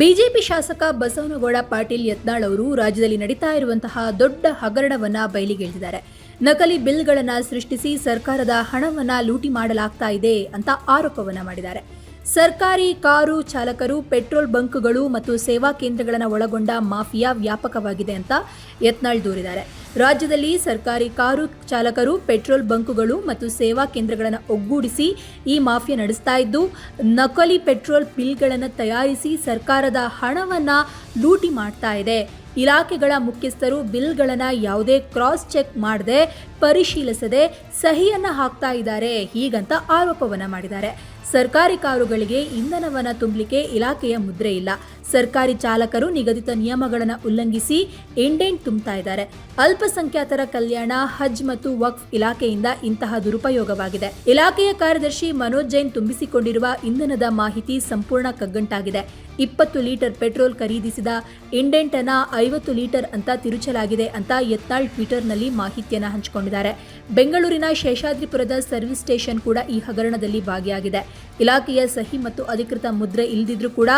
BJP ಶಾಸಕ ಬಸವನಗೌಡ ಪಾಟೀಲ್ ಯತ್ನಾಳ್ ಅವರು ರಾಜ್ಯದಲ್ಲಿ ನಡೀತಾ ಇರುವಂತಹ ದೊಡ್ಡ ಹಗರಣವನ್ನ ಬಯಲಿಗೆಳೆದಿದ್ದಾರೆ ನಕಲಿ ಬಿಲ್ಗಳನ್ನ ಸೃಷ್ಟಿಸಿ ಸರ್ಕಾರದ ಹಣವನ್ನ ಲೂಟಿ ಮಾಡಲಾಗ್ತಾ ಇದೆ ಅಂತ ಆರೋಪವನ್ನ ಮಾಡಿದ್ದಾರೆ. ಸರ್ಕಾರಿ ಕಾರು ಚಾಲಕರು, ಪೆಟ್ರೋಲ್ ಬಂಕ್ಗಳು ಮತ್ತು ಸೇವಾ ಕೇಂದ್ರಗಳನ್ನು ಒಳಗೊಂಡ ಮಾಫಿಯಾ ವ್ಯಾಪಕವಾಗಿದೆ ಅಂತ ಯತ್ನಾಳ್ ದೂರಿದ್ದಾರೆ. ರಾಜ್ಯದಲ್ಲಿ ಸರ್ಕಾರಿ ಕಾರು ಚಾಲಕರು, ಪೆಟ್ರೋಲ್ ಬಂಕುಗಳು ಮತ್ತು ಸೇವಾ ಕೇಂದ್ರಗಳನ್ನು ಒಗ್ಗೂಡಿಸಿ ಈ ಮಾಫಿಯಾ ನಡೆಸ್ತಾ ಇದ್ದು, ನಕಲಿ ಪೆಟ್ರೋಲ್ ಬಿಲ್ಗಳನ್ನು ತಯಾರಿಸಿ ಸರ್ಕಾರದ ಹಣವನ್ನು ಲೂಟಿ ಮಾಡ್ತಾ ಇದೆ. ಇಲಾಖೆಗಳ ಮುಖ್ಯಸ್ಥರು ಬಿಲ್ಗಳನ್ನು ಯಾವುದೇ ಕ್ರಾಸ್ ಚೆಕ್ ಮಾಡದೆ, ಪರಿಶೀಲಿಸದೆ ಸಹಿಯನ್ನು ಹಾಕ್ತಾ ಇದ್ದಾರೆ, ಹೀಗಂತ ಆರೋಪವನ್ನು ಮಾಡಿದ್ದಾರೆ. ಸರ್ಕಾರಿ ಕಾರುಗಳಿಗೆ ಇಂಧನವನ್ನು ತುಂಬಲಿಕ್ಕೆ ಇಲಾಖೆಯ ಮುದ್ರೆ ಇಲ್ಲ. ಸರ್ಕಾರಿ ಚಾಲಕರು ನಿಗದಿತ ನಿಯಮಗಳನ್ನು ಉಲ್ಲಂಘಿಸಿ ಇಂಡೆಂಟ್ ತುಂಬ್ತಾ ಇದ್ದಾರೆ. ಅಲ್ಪಸಂಖ್ಯಾತರ ಕಲ್ಯಾಣ, ಹಜ್ ಮತ್ತು ವಕ್ಫ್ ಇಲಾಖೆಯಿಂದ ಇಂತಹ ದುರುಪಯೋಗವಾಗಿದೆ. ಇಲಾಖೆಯ ಕಾರ್ಯದರ್ಶಿ ಮನೋಜ್ ಜೈನ್ ತುಂಬಿಸಿಕೊಂಡಿರುವ ಇಂಧನದ ಮಾಹಿತಿ ಸಂಪೂರ್ಣ ಕಗ್ಗಂಟಾಗಿದೆ. ಇಪ್ಪತ್ತು ಲೀಟರ್ ಪೆಟ್ರೋಲ್ ಖರೀದಿಸಿದ ಇಂಡೆಂಟ್ ಅನ್ನ ಐವತ್ತು ಲೀಟರ್ ಅಂತ ತಿರುಚಲಾಗಿದೆ ಅಂತ ಯತ್ನಾಳ್ ಟ್ವಿಟರ್ನಲ್ಲಿ ಮಾಹಿತಿಯನ್ನು ಹಂಚಿಕೊಂಡಿದ್ದಾರೆ. ಬೆಂಗಳೂರಿನ ಶೇಷಾದ್ರಿಪುರದ ಸರ್ವಿಸ್ ಸ್ಟೇಷನ್ ಕೂಡ ಈ ಹಗರಣದಲ್ಲಿ ಭಾಗಿಯಾಗಿದೆ. ಇಲಾಖೆಯ ಸಹಿ ಮತ್ತು ಅಧಿಕೃತ ಮುದ್ರೆ ಇಲ್ಲದಿದ್ರೂ ಕೂಡ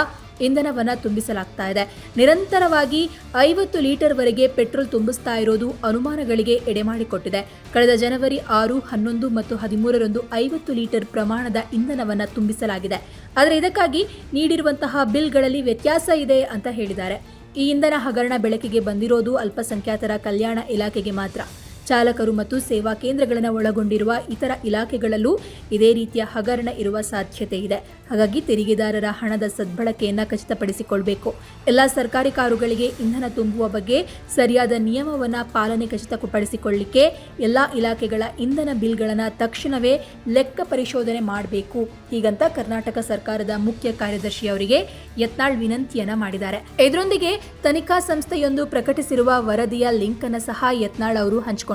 ಇಂಧನವನ್ನು ತುಂಬಿಸಲಾಗ್ತಾ ಇದೆ. ನಿರಂತರವಾಗಿ ಐವತ್ತು ಲೀಟರ್ವರೆಗೆ ಪೆಟ್ರೋಲ್ ತುಂಬಿಸ್ತಾ ಇರೋದು ಅನುಮಾನಗಳಿಗೆ ಎಡೆಮಾಡಿಕೊಟ್ಟಿದೆ ಕಳೆದ ಜನವರಿ ಆರು, ಹನ್ನೊಂದು ಮತ್ತು ಹದಿಮೂರರಂದು ಐವತ್ತು ಲೀಟರ್ ಪ್ರಮಾಣದ ಇಂಧನವನ್ನು ತುಂಬಿಸಲಾಗಿದೆ. ಆದರೆ ಇದಕ್ಕಾಗಿ ನೀಡಿರುವಂತಹ ಬಿಲ್ಗಳಲ್ಲಿ ವ್ಯತ್ಯಾಸ ಇದೆ ಅಂತ ಹೇಳಿದ್ದಾರೆ. ಈ ಇಂಧನ ಹಗರಣ ಬೆಳಕಿಗೆ ಬಂದಿರೋದು ಅಲ್ಪಸಂಖ್ಯಾತರ ಕಲ್ಯಾಣ ಇಲಾಖೆಗೆ ಮಾತ್ರ. ಚಾಲಕರು ಮತ್ತು ಸೇವಾ ಕೇಂದ್ರಗಳನ್ನು ಒಳಗೊಂಡಿರುವ ಇತರ ಇಲಾಖೆಗಳಲ್ಲೂ ಇದೇ ರೀತಿಯ ಹಗರಣ ಇರುವ ಸಾಧ್ಯತೆ ಇದೆ. ಹಾಗಾಗಿ ತೆರಿಗೆದಾರರ ಹಣದ ಸದ್ಬಳಕೆಯನ್ನು ಖಚಿತಪಡಿಸಿಕೊಳ್ಬೇಕು. ಎಲ್ಲ ಸರ್ಕಾರಿ ಕಾರುಗಳಿಗೆ ಇಂಧನ ತುಂಬುವ ಬಗ್ಗೆ ಸರಿಯಾದ ನಿಯಮವನ್ನ ಪಾಲನೆ ಖಚಿತಪಡಿಸಿಕೊಳ್ಳಿಕ್ಕೆ ಎಲ್ಲ ಇಲಾಖೆಗಳ ಇಂಧನ ಬಿಲ್ಗಳನ್ನು ತಕ್ಷಣವೇ ಲೆಕ್ಕ ಪರಿಶೋಧನೆ ಮಾಡಬೇಕು. ಹೀಗಂತ ಕರ್ನಾಟಕ ಸರ್ಕಾರದ ಮುಖ್ಯ ಕಾರ್ಯದರ್ಶಿ ಅವರಿಗೆ ಯತ್ನಾಳ್ ವಿನಂತಿಯನ್ನ ಮಾಡಿದ್ದಾರೆ. ಇದರೊಂದಿಗೆ ತನಿಖಾ ಸಂಸ್ಥೆಯೊಂದು ಪ್ರಕಟಿಸಿರುವ ವರದಿಯ ಲಿಂಕ್ ಅನ್ನು ಸಹ ಯತ್ನಾಳ್ ಅವರು ಹಂಚಿಕೊಂಡಿದ್ದಾರೆ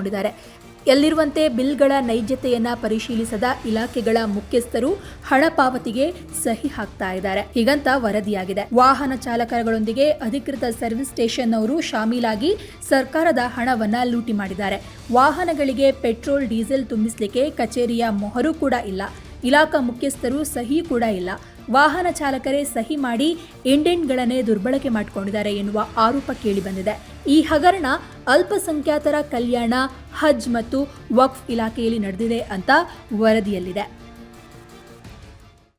ಎಲ್ಲಿರುವಂತೆ ಬಿಲ್ಗಳ ನೈಜತೆಯನ್ನ ಪರಿಶೀಲಿಸದ ಇಲಾಖೆಗಳ ಮುಖ್ಯಸ್ಥರು ಹಣ ಪಾವತಿಗೆ ಸಹಿ ಹಾಕ್ತಾ ಇದ್ದಾರೆ. ಹೀಗಂತ ವರದಿಯಾಗಿದೆ. ವಾಹನ ಚಾಲಕರುಗಳೊಂದಿಗೆ ಅಧಿಕೃತ ಸರ್ವಿಸ್ ಸ್ಟೇಷನ್ ಅವರು ಶಾಮೀಲಾಗಿ ಸರ್ಕಾರದ ಹಣವನ್ನ ಲೂಟಿ ಮಾಡಿದ್ದಾರೆ. ವಾಹನಗಳಿಗೆ ಪೆಟ್ರೋಲ್, ಡೀಸೆಲ್ ತುಂಬಿಸಲಿಕ್ಕೆ ಕಚೇರಿಯ ಮೊಹರು ಕೂಡ ಇಲ್ಲ. ಇಲಾಖಾ ಮುಖ್ಯಸ್ಥರು ಸಹಿ ಕೂಡ ಇಲ್ಲ. ವಾಹನ ಚಾಲಕರೇ ಸಹಿ ಮಾಡಿ ಇಂಡೆಂಟ್ಗಳನ್ನೇ ದುರ್ಬಳಕೆ ಮಾಡಿಕೊಂಡಿದ್ದಾರೆ ಎನ್ನುವ ಆರೋಪ ಕೇಳಿಬಂದಿದೆ ಈ ಹಗರಣ ಅಲ್ಪಸಂಖ್ಯಾತರ ಕಲ್ಯಾಣ, ಹಜ್ ಮತ್ತು ವಕ್ಫ್ ಇಲಾಖೆಯಲ್ಲಿ ನಡೆದಿದೆ ಅಂತ ವರದಿಯಲ್ಲಿದೆ.